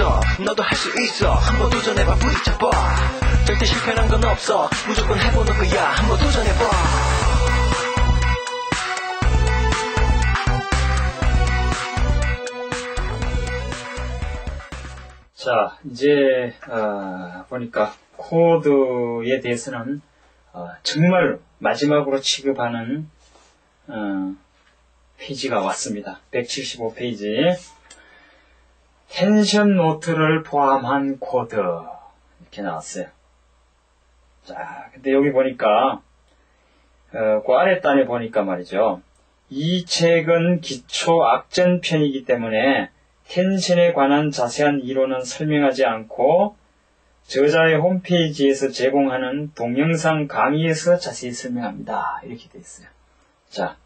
있어. 너도 할 수 있어. 한번 도전해봐 부딪혀봐. 절대 실패란 건 없어. 무조건 해보는 거야. 한번 도전해봐. 자, 이제 어, 보니까 코드에 대해서는 어, 정말 마지막으로 취급하는 어, 페이지가 왔습니다. 175페이지. 텐션 노트를 포함한 코드 이렇게 나왔어요. 자, 근데 여기 보니까 어, 그 아래 단에 보니까 말이죠. 이 책은 기초 악전 편이기 때문에 텐션에 관한 자세한 이론은 설명하지 않고 저자의 홈페이지에서 제공하는 동영상 강의에서 자세히 설명합니다. 이렇게 돼 있어요. 자,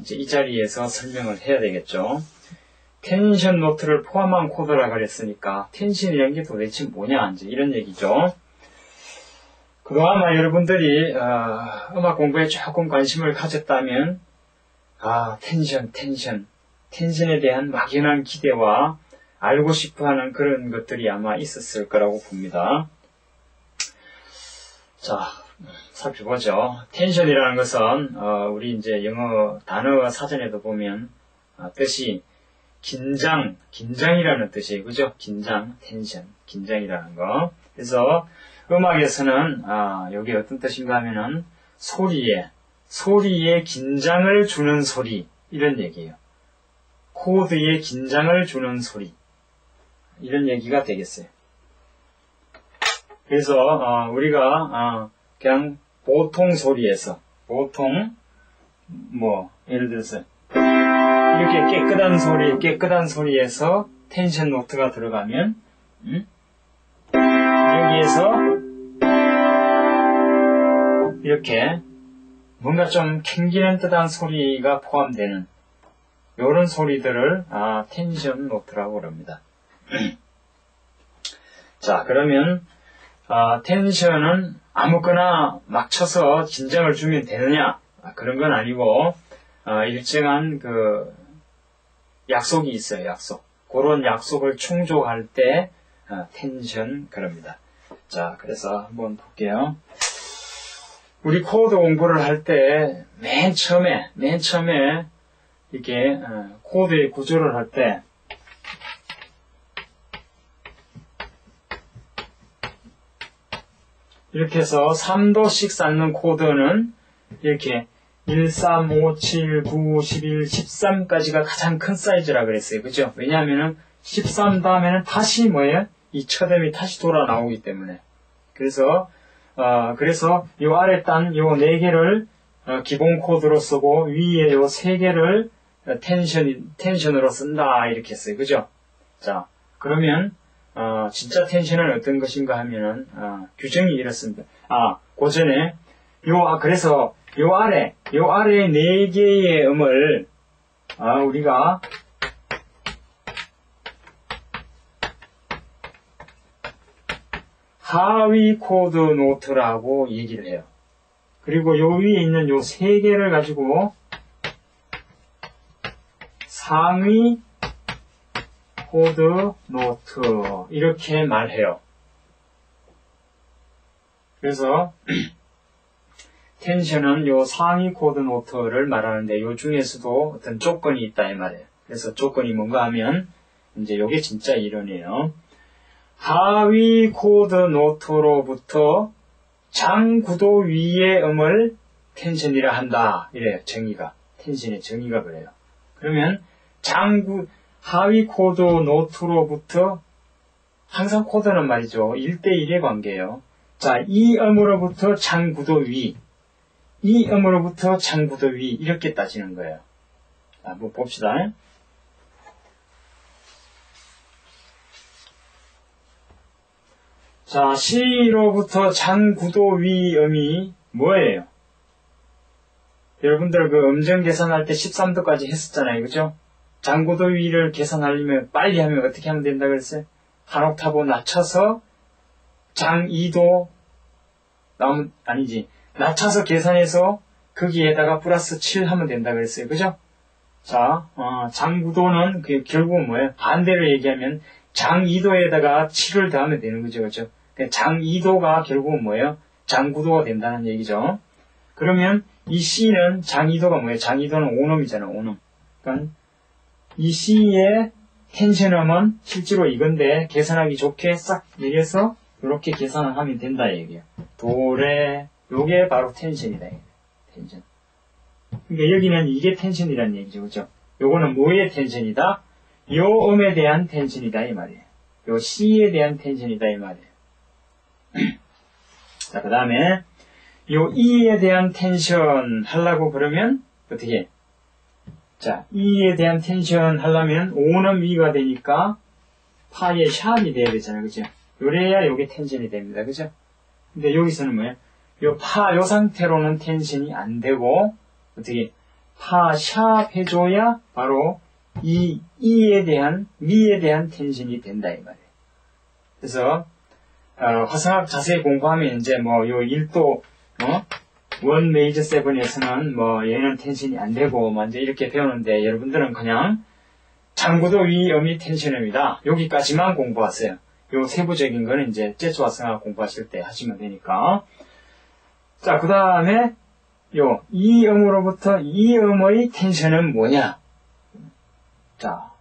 이제 이 자리에서 설명을 해야 되겠죠. 텐션 노트를 포함한 코드라 그랬으니까 텐션이라는 게 도대체 뭐냐 이제 이런 얘기죠. 그동안 여러분들이 어, 음악 공부에 조금 관심을 가졌다면 아 텐션 텐션 텐션에 대한 막연한 기대와 알고 싶어하는 그런 것들이 아마 있었을 거라고 봅니다. 자, 살펴보죠. 텐션이라는 것은 어, 우리 이제 영어 단어 사전에도 보면 어, 뜻이 긴장, 긴장이라는 뜻이에요. 그죠? 긴장, 텐션, 긴장이라는 거. 그래서 음악에서는 아, 여기 어떤 뜻인가 하면은 소리에 소리에 긴장을 주는 소리 이런 얘기예요. 코드에 긴장을 주는 소리. 이런 얘기가 되겠어요. 그래서 어, 우리가 어, 그냥 보통 소리에서 보통 뭐 예를 들어서 이렇게 깨끗한 소리 깨끗한 소리에서 텐션 노트가 들어가면 음? 여기에서 이렇게 뭔가 좀 캥기는 듯한 소리가 포함되는 이런 소리들을 아, 텐션 노트라고 그럽니다. 자, 그러면 아, 텐션은 아무거나 막 쳐서 진정을 주면 되느냐? 아, 그런 건 아니고 아, 일정한 그 약속이 있어요. 약속. 그런 약속을 충족할 때 아, 텐션 그럽니다. 자, 그래서 한번 볼게요. 우리 코드 공부를 할 때 맨 처음에 맨 처음에 이렇게 어, 코드의 구조를 할 때 이렇게 해서 3도씩 쌓는 코드는 이렇게 1, 3, 5, 7, 9, 11, 13까지가 가장 큰 사이즈라 그랬어요. 그죠? 왜냐하면은 13 다음에는 다시 뭐예요? 이 처음이 다시 돌아 나오기 때문에. 그래서, 어, 그래서 이 아래 단 요 네 개를 어, 기본 코드로 쓰고 위에 요 세 개를 텐션, 텐션으로 쓴다. 이렇게 했어요. 그죠? 자, 그러면, 어, 진짜 텐션은 어떤 것인가 하면은, 어, 규정이 이렇습니다. 아, 그 전에, 요, 아, 그래서, 요 아래, 요 아래 네 개의 음을, 아, 우리가, 하위 코드 노트라고 얘기를 해요. 그리고 요 위에 있는 요 세 개를 가지고, 상위 코드 노트 이렇게 말해요. 그래서 텐션은 요 상위 코드 노트를 말하는데 요 중에서도 어떤 조건이 있다 이 말이에요. 그래서 조건이 뭔가 하면 이제 요게 진짜 이론이에요. 하위 코드 노트로부터 장구도 위의 음을 텐션이라 한다. 이래요. 정의가. 텐션의 정의가 그래요. 그러면 장구, 하위 코드 노트로부터 항상 코드는 말이죠. 1대1의 관계예요. 자, 이 음으로부터 장구도 위, 이 음으로부터 장구도 위 이렇게 따지는 거예요. 자, 한번 봅시다. 자, C로부터 장구도 위 음이 뭐예요? 여러분들 그 음정 계산할 때 13도까지 했었잖아요. 그죠? 장구도 위를 계산하려면 빨리 하면 어떻게 하면 된다 그랬어요? 한 옥타브 낮춰서 장 2도 나오면 아니지 낮춰서 계산해서 거기에다가 플러스 7 하면 된다 그랬어요. 그죠? 자, 어, 장구도는 그 결국은 뭐예요? 반대로 얘기하면 장2도에다가 7을 더하면 되는 거죠. 그렇죠? 장2도가 결국은 뭐예요? 장9도가 된다는 얘기죠. 그러면 이 C는 장2도가 뭐예요? 장2도는 5놈이잖아, 5놈. 그러니까 이 C의 텐션음은 실제로 이건데 계산하기 좋게 싹 내려서 이렇게 계산을 하면 된다 얘기예요. 도레 요게 바로 텐션이다. 텐션. 그러니까 여기는 이게 텐션이라는 얘기죠. 그죠? 요거는 뭐의 텐션이다? 요 음에 대한 텐션이다 이 말이에요. 요 C에 대한 텐션이다 이 말이에요. 자, 그 다음에 요 E에 대한 텐션 하려고 그러면 어떻게? 자, E에 대한 텐션 하려면 5는 위가 되니까 파의 샵이 돼야 되잖아요. 그죠? 요래야 요게 텐션이 됩니다. 그죠? 근데 여기서는 뭐예요? 요 파, 요 상태로는 텐션이 안 되고, 어떻게, 파, 샵 해줘야 바로 이, 이에 대한, 미에 대한 텐션이 된다, 이 말이에요. 그래서, 어, 화성학 자세히 공부하면 이제 뭐, 요 1도, 어? 원 메이저 세븐에서는 뭐, 얘는 텐션이 안 되고, 뭐, 이제 이렇게 배우는데, 여러분들은 그냥, 장구도 위, 음이 텐션입니다. 여기까지만 공부하세요. 요 세부적인 거는 이제 재즈 화성학 공부하실 때 하시면 되니까. 자, 그 다음에 요 이 음으로부터 이 음의 텐션은 뭐냐? 자,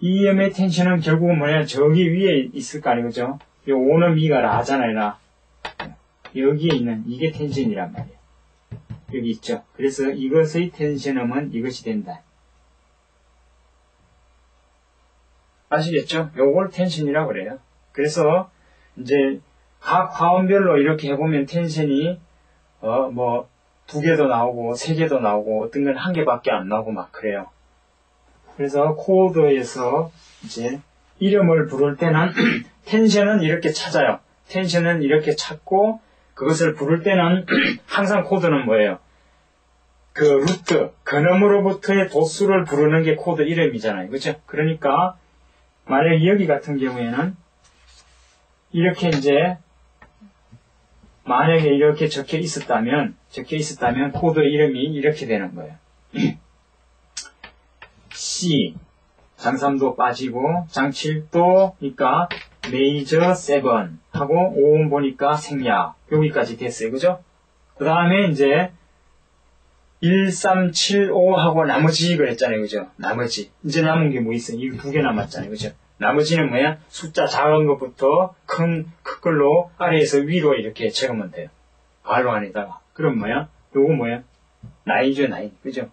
이 음의 텐션은 결국은 뭐냐? 저기 위에 있을 거 아니겠죠? 요 오는 미가 라잖아요, 라. 여기에 있는 이게 텐션이란 말이에요. 여기 있죠. 그래서 이것의 텐션음은 이것이 된다. 아시겠죠? 요걸 텐션이라고 그래요. 그래서 이제 각 화음별로 이렇게 해보면 텐션이 어 뭐 두 개도 나오고 세 개도 나오고 어떤 건 한 개밖에 안 나오고 막 그래요. 그래서 코드에서 이제 이름을 부를 때는 텐션은 이렇게 찾아요. 텐션은 이렇게 찾고 그것을 부를 때는 항상 코드는 뭐예요? 그 루트, 근음으로부터의 도수를 부르는 게 코드 이름이잖아요. 그죠? 그러니까 만약에 여기 같은 경우에는 이렇게 이제 만약에 이렇게 적혀 있었다면 적혀 있었다면 코드 이름이 이렇게 되는 거예요. C 장3도 빠지고 장7도니까 메이저 7 하고 5음 보니까 생략 여기까지 됐어요. 그죠? 그 다음에 이제 1, 3, 7, 5 하고 나머지 그랬잖아요. 그죠? 나머지. 이제 남은 게 뭐 있어요? 이거 두개 남았잖아요. 그죠? 나머지는 뭐야? 숫자 작은 것부터 큰, 큰 걸로 아래에서 위로 이렇게 적으면 돼요. 괄호 안에다가. 그럼 뭐야? 요거 뭐야? 나인이죠, 나인. 그죠?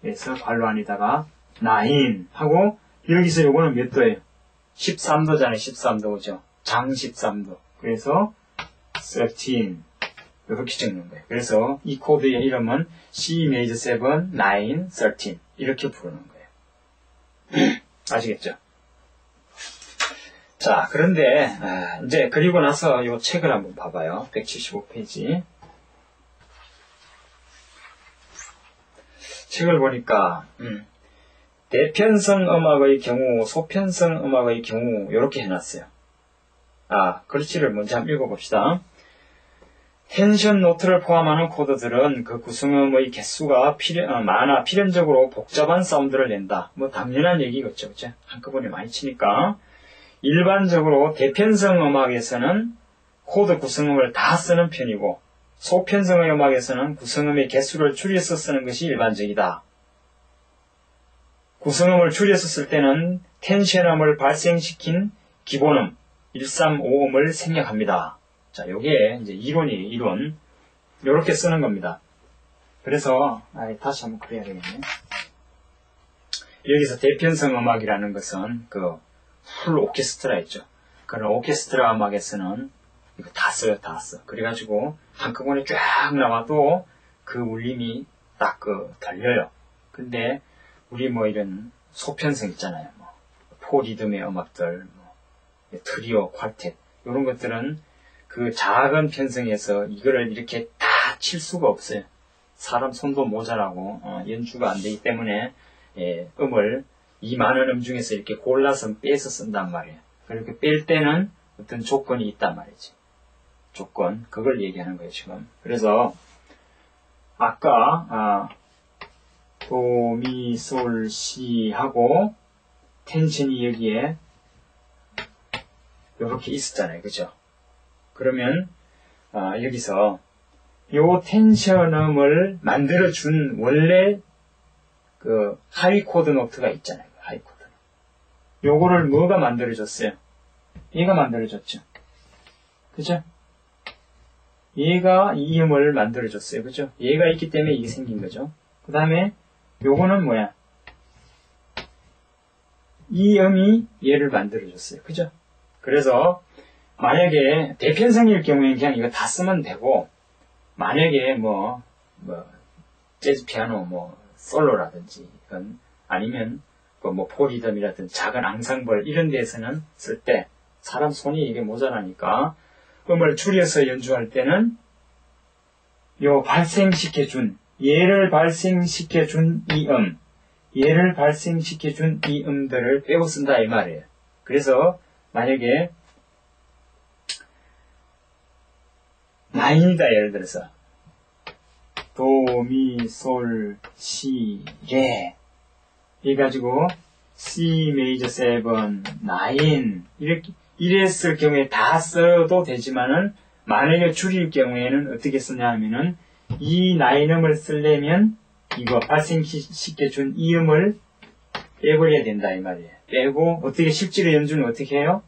그래서 괄호 안에다가 나인 하고 여기서 요거는 몇 도예요? 13도잖아요. 13도. 그죠? 장 13도. 그래서 13 이렇게 적는 거예요. 그래서 이 코드의 이름은 C major 7, 9, 13 이렇게 부르는 거예요. 아시겠죠? 자, 그런데 아, 이제 그리고 나서 이 책을 한번 봐봐요. 175페이지. 책을 보니까 음, 대편성 음악의 경우, 소편성 음악의 경우 이렇게 해놨어요. 아, 글씨를 먼저 한번 읽어봅시다. 텐션 노트를 포함하는 코드들은 그 구성음의 개수가 필연, 어, 많아 필연적으로 복잡한 사운드를 낸다. 뭐 당연한 얘기겠죠. 그죠? 한꺼번에 많이 치니까. 일반적으로 대편성 음악에서는 코드 구성음을 다 쓰는 편이고 소편성의 음악에서는 구성음의 개수를 줄여서 쓰는 것이 일반적이다. 구성음을 줄여서 쓸 때는 텐션음을 발생시킨 기본음 135음을 생략합니다. 자, 요게 이제 이론이에요, 이론. 요렇게 쓰는 겁니다. 그래서, 아, 다시 한번 그래야 되겠네. 여기서 대편성 음악이라는 것은 그 풀 오케스트라 있죠. 그런 오케스트라 음악에서는 이거 다 써요, 다 써. 그래가지고 한꺼번에 쫙 나와도 그 울림이 딱 그 들려요. 근데 우리 뭐 이런 소편성 있잖아요. 뭐 포리듬의 음악들, 뭐 트리오, 퀄텟 이런 것들은 그 작은 편성에서 이거를 이렇게 다 칠 수가 없어요. 사람 손도 모자라고 어, 연주가 안 되기 때문에 예, 음을 이 많은 음 중에서 이렇게 골라서 빼서 쓴단 말이에요. 그렇게 뺄 때는 어떤 조건이 있단 말이지. 조건 그걸 얘기하는 거예요 지금. 그래서 아까 아, 도, 미, 솔, 시 하고 텐션이 여기에 이렇게 있었잖아요. 그죠? 그러면 아, 여기서 요 텐션음을 만들어준 원래 그 하이 코드 노트가 있잖아요. 요거를 뭐가 만들어줬어요? 얘가 만들어줬죠. 그죠? 얘가 이 음을 만들어줬어요. 그죠? 얘가 있기 때문에 이게 생긴 거죠. 그 다음에 요거는 뭐야? 이 음이 얘를 만들어줬어요. 그죠? 그래서 만약에 대편성일 경우에는 그냥 이거 다 쓰면 되고 만약에 뭐, 뭐 재즈 피아노 뭐 솔로라든지 이건 아니면 그 뭐 포리덤이라든지 작은 앙상블 이런 데서는 쓸 때 사람 손이 이게 모자라니까 음을 줄여서 연주할 때는 요 발생시켜 준 얘를 발생시켜 준 이 음, 얘를 발생시켜 준 이 음들을 빼고 쓴다 이 말이에요. 그래서 만약에 나인이다 예를 들어서 도, 미, 솔, 시, 레 이래가지고 C 메이저 세븐, 나인 이렇게 이랬을 경우에 다 써도 되지만은 만약에 줄일 경우에는 어떻게 쓰냐 하면은 이 나인음을 쓰려면 이거 발생시켜 준 이 음을 빼버려야 된다 이 말이에요. 빼고 어떻게 실제로 연주는 어떻게 해요?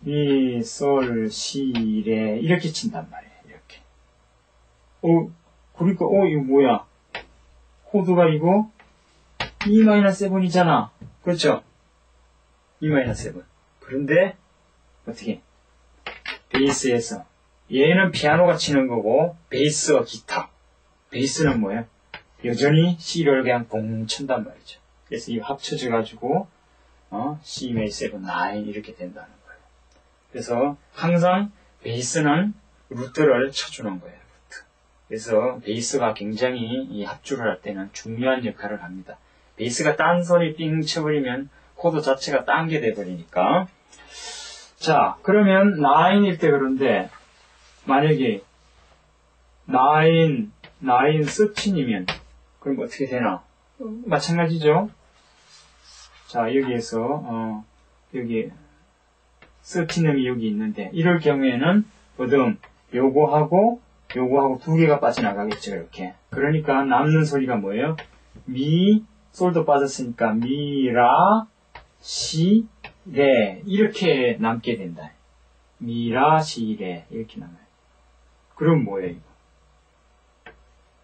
미, 솔, 시, 레 이렇게 친단 말이에요. 이렇게. 어, 그러니까 어 이거 뭐야? 코드가 이거 E 마이너 세븐이잖아. 그렇죠? E 마이너 세븐. 그런데 어떻게? 베이스에서 얘는 피아노가 치는 거고 베이스와 기타. 베이스는 뭐예요? 여전히 C를 그냥 봉 친단 말이죠. 그래서 이 합쳐져 가지고 어, C 메이 세븐 9 이렇게 된다는 거예요. 그래서 항상 베이스는 루트를 쳐주는 거예요. 루트. 그래서 베이스가 굉장히 이 합주를 할 때는 중요한 역할을 합니다. 베이스가 딴소리 삥 쳐버리면 코드 자체가 딴 게 돼버리니까. 자 그러면 9일 때 그런데 만약에 9, 9 13이면 그럼 어떻게 되나? 마찬가지죠? 자 여기에서 어, 여기 13음이 여기 있는데 이럴 경우에는 어둠 요거하고 요거하고 두 개가 빠져나가겠죠 이렇게. 그러니까 남는 소리가 뭐예요? 미 솔도 빠졌으니까 미라 시레 이렇게 남게 된다. 미라 시레 이렇게 남아요. 그럼 뭐예요 이거?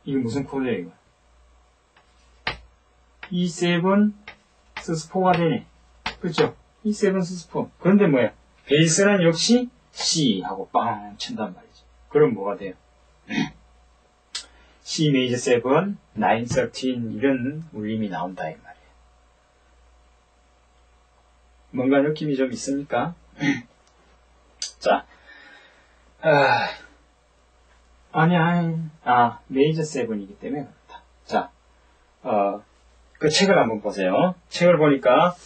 이게 무슨 코드예요 이거? E7 스스포가 되네. 그렇죠? E7 스스포. 그런데 뭐야? 베이스는 역시 C 하고 빵 친단 말이죠. 그럼 뭐가 돼요? C 메이저 7, 9, 13 이런 울림이 나온다 이 말이에요. 뭔가 느낌이 좀 있습니까? 자, 아, 아니, 아니, 아, 메이저 7이기 때문에 그렇다. 자, 어, 그 책을 한번 보세요. 책을 보니까,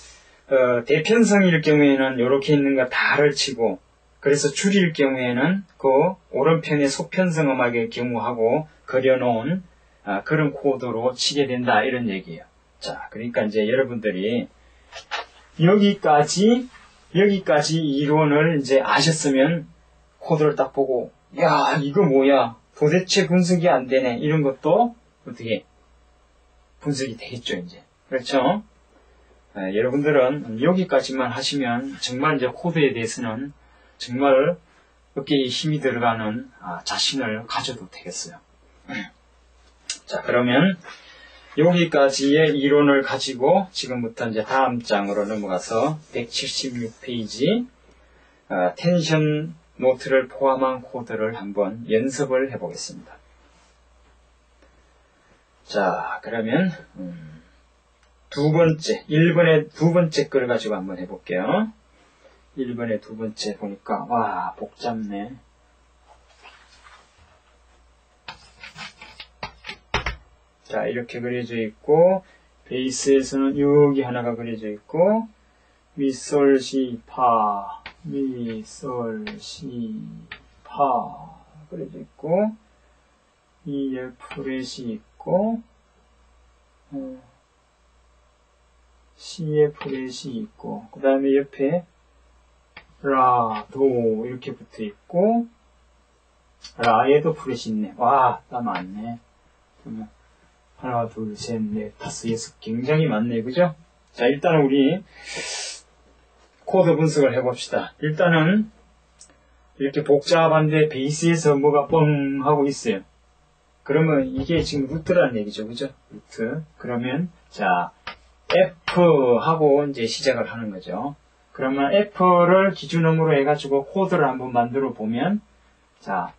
어, 대편성일 경우에는 이렇게 있는 거 다를 치고, 그래서 줄일 경우에는 그 오른편의 소편성 음악의 경우하고 그려놓은 아, 그런 코드로 치게 된다 이런 얘기예요. 자, 그러니까 이제 여러분들이 여기까지 여기까지 이론을 이제 아셨으면 코드를 딱 보고 야 이거 뭐야 도대체 분석이 안 되네 이런 것도 어떻게 분석이 되겠죠 이제 그렇죠? 아, 여러분들은 여기까지만 하시면 정말 이제 코드에 대해서는 정말 어깨에 힘이 들어가는 아, 자신을 가져도 되겠어요. 자, 그러면 여기까지의 이론을 가지고 지금부터 이제 다음 장으로 넘어가서 176페이지 아, 텐션 노트를 포함한 코드를 한번 연습을 해보겠습니다. 자, 그러면 음, 두 번째, 1번의 두 번째 걸 가지고 한번 해볼게요. 1번의 두 번째 보니까 와 복잡네. 자 이렇게 그려져 있고 베이스에서는 여기 하나가 그려져 있고 미솔 시파 미솔 시파 그려져 있고 이 프렛이 있고 어, C의 플랫이 있고, 그 다음에 옆에 라, 도 이렇게 붙어 있고, 라에도 플랫이 있네. 와, 딱 많네. 그러면 하나, 둘, 셋, 넷, 다섯, 여섯 굉장히 많네. 그죠? 자, 일단은 우리 코드 분석을 해봅시다. 일단은 이렇게 복잡한데 베이스에서 뭐가 뻥 하고 있어요. 그러면 이게 지금 루트라는 얘기죠. 그죠? 루트. 그러면 자 F 하고 이제 시작을 하는 거죠. 그러면 F를 기준음으로 해가지고 코드를 한번 만들어 보면 자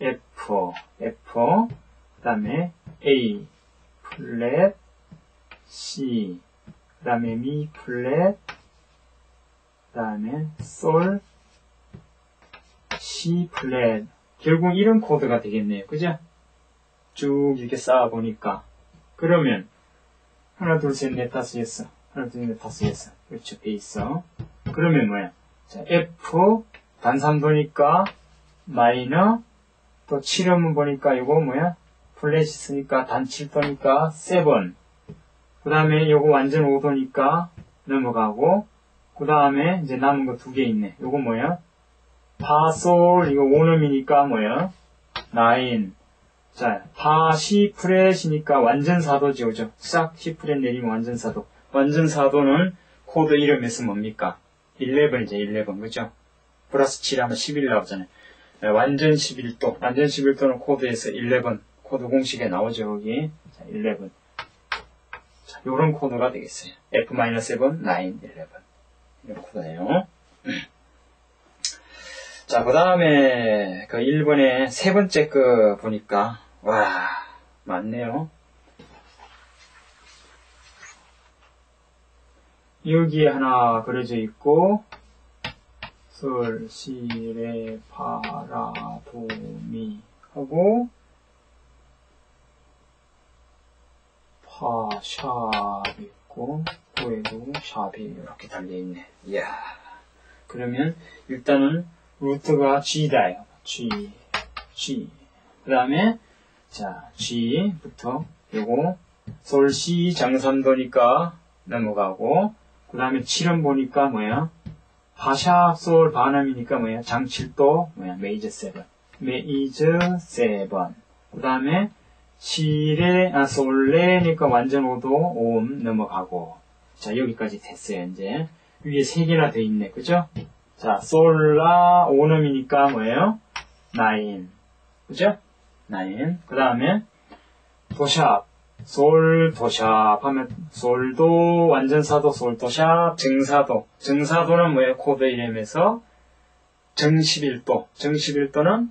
F, F 그 다음에 A 플랫 C 그 다음에 미 플랫 그 다음에 솔 C 플랫. 결국 이런 코드가 되겠네요. 그죠? 쭉 이렇게 쌓아 보니까. 그러면 하나 둘 셋 넷 다섯 여섯. 하나 둘 셋 넷 다섯 여섯. 그렇죠. 베이스 그러면 뭐야 자 F 단삼도니까 마이너 또 7음은 보니까 이거 뭐야 있으니까 단 7도니까 7. 그 다음에 요거 완전 5도니까 넘어가고, 그 다음에 이제 남은 거 두 개 있네. 요거 뭐야? 파솔, 이거 5음이니까 뭐야? 9. 자, 파, 시, 프렛이니까 완전 4도지, 그죠? 싹, 시, 프렛 내리면 완전 4도. 완전 4도는 코드 이름에서 뭡니까? 11이죠, 11, 그죠? 플러스 7 하면 11 나오잖아요. 네, 완전 11도. 완전 11도는 코드에서 11. 코드 공식에 나오죠, 여기. 자, 11. 자, 요런 코드가 되겠어요. F-7, 9, 11. 이런 코드예요. 자, 그 다음에 그 1번에 세 번째 거 보니까, 와, 많네요. 여기에 하나 그려져 있고, 솔, 시, 레, 파, 라, 도, 미 하고 파, 샵 있고 도에도 샵이 이렇게 달려있네. 이야. 그러면 일단은 루트가 G다요. G, G. 그 다음에 자 G부터 요거 솔, 시, 장삼도니까 넘어가고 그 다음에 7은 보니까 뭐야? 파샵 솔 반음이니까 뭐야? 장칠도 뭐야? 메이저 세븐. 메이저 세븐. 그 다음에 시레 아 솔레니까 완전 5도 5음 넘어가고. 자 여기까지 됐어요 이제. 위에 세 개나 돼 있네, 그죠? 자 솔라 5음이니까 뭐예요? 9. 그죠? 9. 그 다음에 도샵 솔 도샵 하면 솔도 완전 사도 솔 도샵 정사도 정사도는 뭐예요? 코드 이름에서 정 11도 정 11도는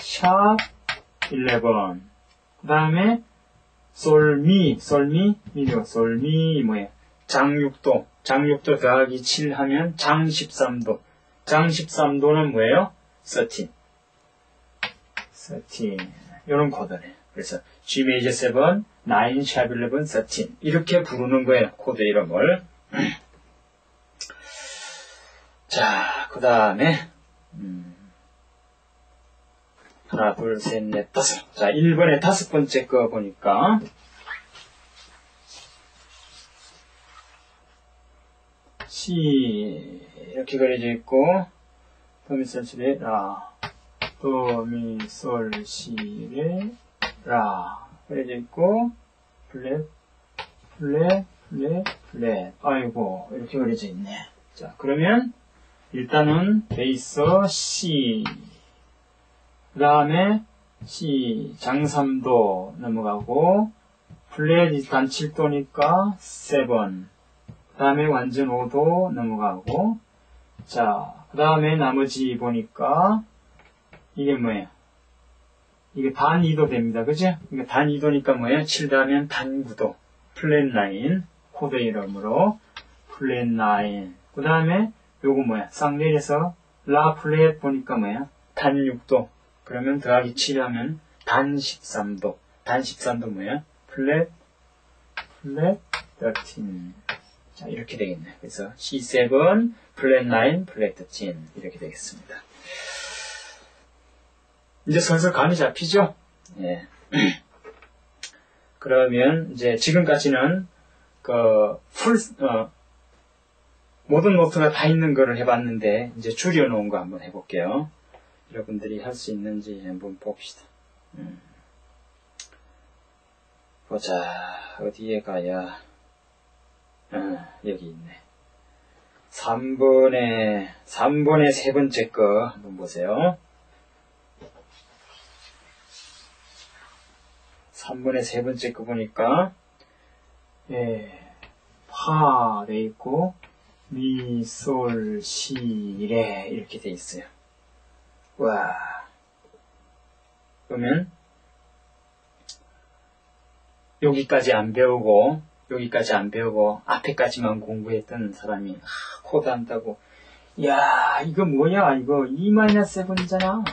샵 11. 그 다음에 솔미 솔미 미료 솔미 뭐예요? 장6도 장6도 더하기 7 하면 장 13도 장 13도는 뭐예요? 13 13 이런 코드네. 그래서 G major 7, 9, sharp 11, 13 이렇게 부르는 거예요. 코드 이름을. 자, 그 다음에 음, 하나, 둘, 셋, 넷, 다섯. 자, 1번에 다섯 번째 거 보니까 C 이렇게 그려져 있고 도미솔 시레 라 도미솔 시레 라 그려져 있고 플랫 플랫 플랫 플랫 아이고 이렇게 그려져 있네. 자 그러면 일단은 베이스 C 그 다음에 C 장삼도 넘어가고 플랫이 단 7도니까 7 그 다음에 완전 5도 넘어가고 자 그 다음에 나머지 보니까 이게 뭐예요? 이게 단 2도 됩니다. 그죠? 그러니까 단 2도니까 뭐예요? 7 더하면 단 9도. 플랫 9. 코드 이름으로. 플랫 9. 그 다음에 요거 뭐야? 싹 내려서 라 플랫 보니까 뭐야? 단 6도. 그러면 더하기 7 하면 단 13도. 단 13도 뭐야? 플랫, 플랫 13. 자, 이렇게 되겠네. 그래서 C7, 플랫 9, 플랫 13. 이렇게 되겠습니다. 이제 슬슬 감이 잡히죠? 예. 그러면 이제 지금까지는 그 풀, 어, 모든 노트가 다 있는 거를 해봤는데 이제 줄여놓은 거 한번 해볼게요. 여러분들이 할 수 있는지 한번 봅시다. 음. 보자 어디에 가야 아, 여기 있네. 3번에 3번의 세 번째 거 한번 보세요. 3번의 세 번째 거 보니까 예, 파 돼 있고 미, 솔, 시, 레 이렇게 돼 있어요. 와. 그러면 여기까지 안 배우고 여기까지 안 배우고 앞에까지만 공부했던 사람이 아, 코드 한다고. 야 이거 뭐야? 이거 E-7이잖아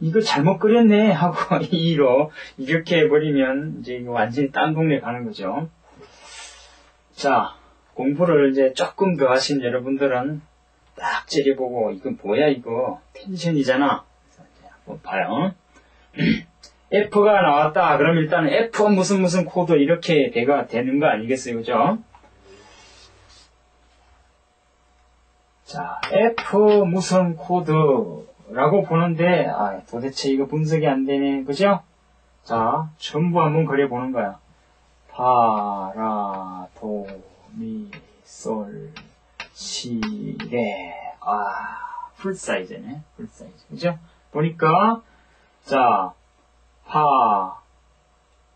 이거 잘못 그렸네 하고 2로 이렇게 해버리면 이제 완전히 딴 동네 가는 거죠 자 공부를 이제 조금 더 하신 여러분들은 딱 째려보고 이건 뭐야 이거 텐션이잖아 한번 봐요 F가 나왔다. 그럼 일단 F 무슨 무슨 코드 이렇게 돼가 되는 거 아니겠어요? 그죠? 자, F 무슨 코드 라고 보는데, 아, 도대체 이거 분석이 안 되네. 그죠? 자, 전부 한번 그려보는 거야. 파, 라, 도, 미, 솔, 시, 레. 아, 풀 사이즈네. 풀 사이즈. 그죠? 보니까, 자, 파.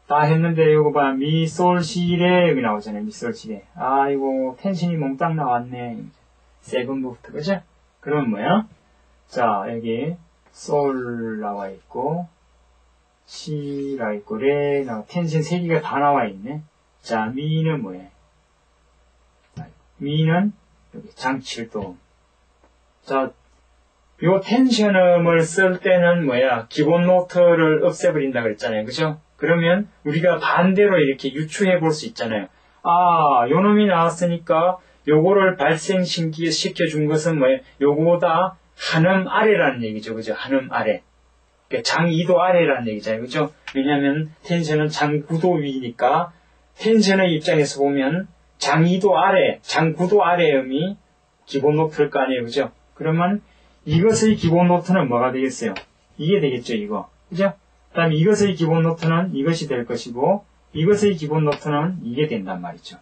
다 했는데 이거 봐. 미, 솔, 시레 여기 나오잖아요. 미, 솔, 시레. 아이고 텐션이 몽땅 나왔네. 세븐부터 그죠? 그러면 뭐야? 자 여기 솔 나와 있고 시 나와 있고 레 나와 텐션 세 개가 다 나와 있네. 자 미는 뭐야? 미는 여기 장칠도. 자요 텐션음을 쓸 때는 뭐야? 기본 노트를 없애버린다 그랬잖아요. 그죠? 그러면 우리가 반대로 이렇게 유추해 볼 수 있잖아요. 아, 요 놈이 나왔으니까 요거를 발생시켜 준 것은 뭐예요? 요거보다 한음 아래라는 얘기죠. 그죠? 한음 아래. 그러니까 장 2도 아래라는 얘기잖아요. 그죠? 왜냐하면 텐션은 장 9도 위니까 텐션의 입장에서 보면 장 2도 아래, 장 9도 아래 음이 기본 노트일 거 아니에요. 그죠? 그러면 이것의 기본 노트는 뭐가 되겠어요? 이게 되겠죠, 이거. 그죠? 그 다음에 이것의 기본 노트는 이것이 될 것이고, 이것의 기본 노트는 이게 된단 말이죠.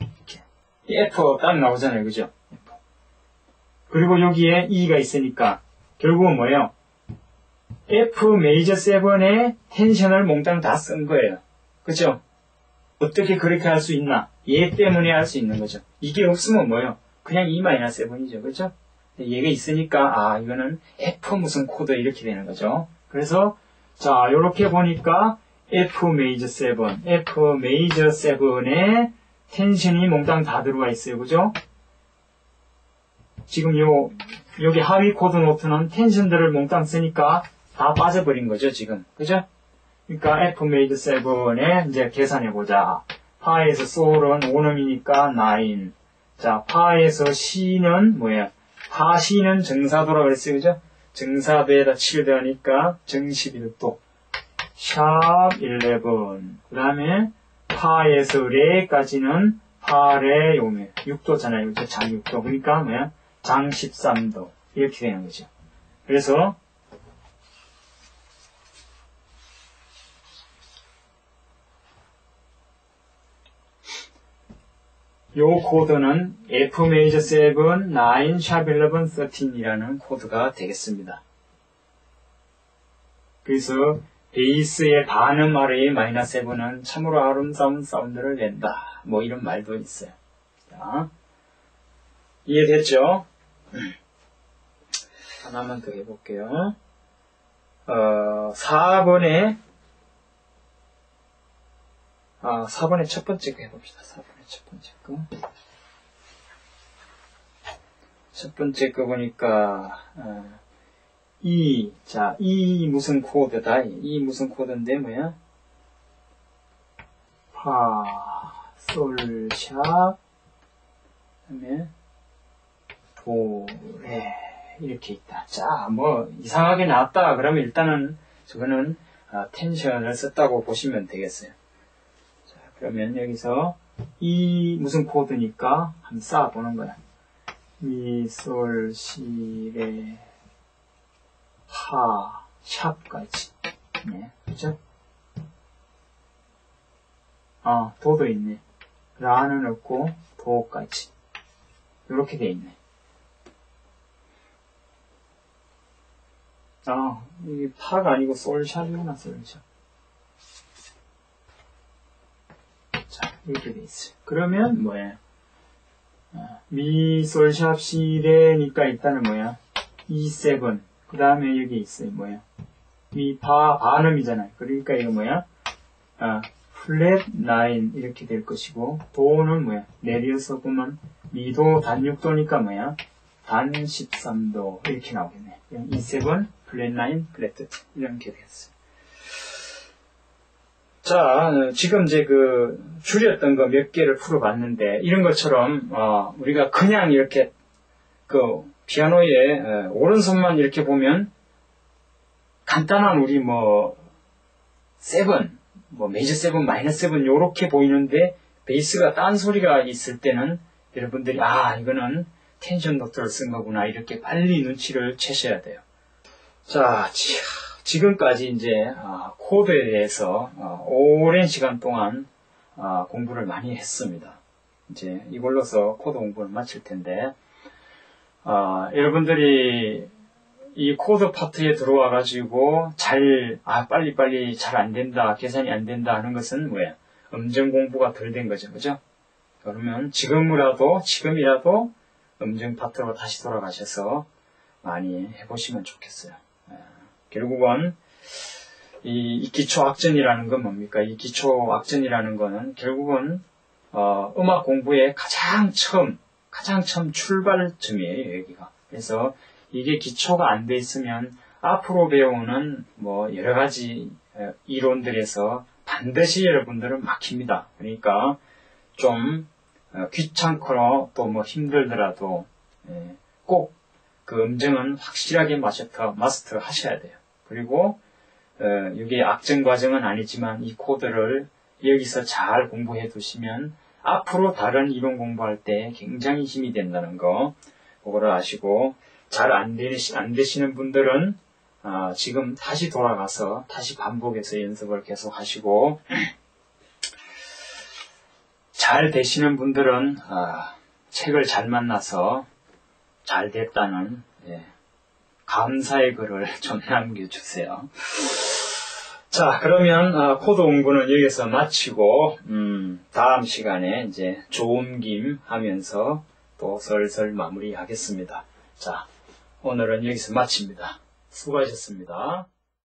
이렇게. F 딱 나오잖아요, 그죠? 그리고 여기에 E가 있으니까, 결국은 뭐예요? F 메이저 7의 텐션을 몽땅 다 쓴 거예요. 그죠? 어떻게 그렇게 할 수 있나? 얘 때문에 할 수 있는 거죠. 이게 없으면 뭐예요? 그냥 E-7이죠. 그죠? 얘가 있으니까 아 이거는 F 무슨 코드 이렇게 되는 거죠. 그래서 자 이렇게 보니까 F 메이저 7, F 메이저 7에 텐션이 몽땅 다 들어가 있어요. 그죠? 지금 요 여기 하위 코드 노트는 텐션들을 몽땅 쓰니까 다 빠져버린 거죠, 지금. 그죠? 그러니까 F 메이저 7에 이제 계산해 보자. 파에서 솔은 5놈이니까 9. 자, 파에서 C는 뭐예요? 파시는 정사도라 그랬어요. 그죠? 정사도에다 7 더하니까 정십일도. 샵 11. 그 다음에 파에서 레까지는 파레 요매 6도잖아요. 그죠? 장 6도. 그러니까 뭐야? 장 13도. 이렇게 되는 거죠. 그래서 요 코드는 F 메이저 7, 9, 샵 11, 13이라는 코드가 되겠습니다. 그래서 베이스의 반음 아래의 마이너스 7은 참으로 아름다운 사운드를 낸다. 뭐 이런 말도 있어요. 자, 이해됐죠? 하나만 더 해볼게요. 어, 4번에 아, 4번의 첫 번째 거 해봅시다. 4번의 첫 번째 거. 첫 번째 거 보니까, 어, 이, 자, 이 무슨 코드다. 이 무슨 코드인데, 뭐야? 파, 솔, 샵, 그 다음에, 도, 레, 이렇게 있다. 자, 뭐, 이상하게 나왔다. 그러면 일단은, 저거는, 아, 텐션을 썼다고 보시면 되겠어요. 자, 그러면 여기서 이 무슨 코드니까 한번 쌓아보는 거야. 미, 솔, 시, 레, 파, 샵까지. 네, 그죠? 아, 도도 있네. 라는 없고, 도까지. 이렇게 돼 있네. 아, 이게 파가 아니고 솔샵이구나, 솔샵. 자, 이렇게 돼 있어요. 그러면 뭐야? 아, 미, 솔샵, 시, 레니까 일단은 뭐야? E7. 그 다음에 여기 있어요, 뭐야? 미, 파, 반음이잖아요. 그러니까 이거 뭐야? 아, 플랫 9 이렇게 될 것이고, 도는 뭐야? 내려서 보면 미도 단 6도니까 뭐야? 단 13도 이렇게 나오겠네. E7, 9, 플랫 이렇게 되겠어요. 자, 어, 지금 이제 그 줄였던 거 몇 개를 풀어봤는데 이런 것처럼 어, 우리가 그냥 이렇게 그 피아노의 어, 오른손만 이렇게 보면 간단한 우리 뭐 세븐, 뭐 메이저 세븐, 마이너 세븐 요렇게 보이는데 베이스가 딴 소리가 있을 때는 여러분들이 아 이거는 텐션 노트를 쓴 거구나 이렇게 빨리 눈치를 채셔야 돼요. 자, 지- 지금까지 이제 아, 코드에 대해서 어, 오랜 시간 동안 아, 공부를 많이 했습니다. 이제 이걸로서 코드 공부를 마칠 텐데 아, 여러분들이 이 코드 파트에 들어와 가지고 잘 아 빨리 빨리 잘 안 된다 계산이 안 된다 하는 것은 뭐야 음정 공부가 덜 된 거죠. 그죠? 그러면 지금이라도 지금이라도 음정 파트로 다시 돌아가셔서 많이 해보시면 좋겠어요. 예, 결국은 이, 이 기초 악전이라는 건 뭡니까 이 기초 악전이라는 거는 결국은 어, 음악 공부의 가장 처음 가장 처음 출발점이에요 여기가 그래서 이게 기초가 안 돼 있으면 앞으로 배우는 뭐 여러 가지 어, 이론들에서 반드시 여러분들은 막힙니다. 그러니까 좀 어, 귀찮거나 또 뭐 힘들더라도 꼭 그 음정은 확실하게 마스터, 마스터 하셔야 돼요. 그리고 어, 이게 악정 과정은 아니지만 이 코드를 여기서 잘 공부해 두시면 앞으로 다른 이론 공부할 때 굉장히 힘이 된다는 거 그거를 아시고 잘 안 되시, 안 되시는 분들은 아, 지금 다시 돌아가서 다시 반복해서 연습을 계속 하시고 잘 되시는 분들은 아, 책을 잘 만나서 잘 됐다는 예, 감사의 글을 좀 남겨주세요. 자, 그러면 아, 코드 공부는 여기서 마치고 음, 다음 시간에 이제 조음김 하면서 또 슬슬 마무리하겠습니다. 자, 오늘은 여기서 마칩니다. 수고하셨습니다.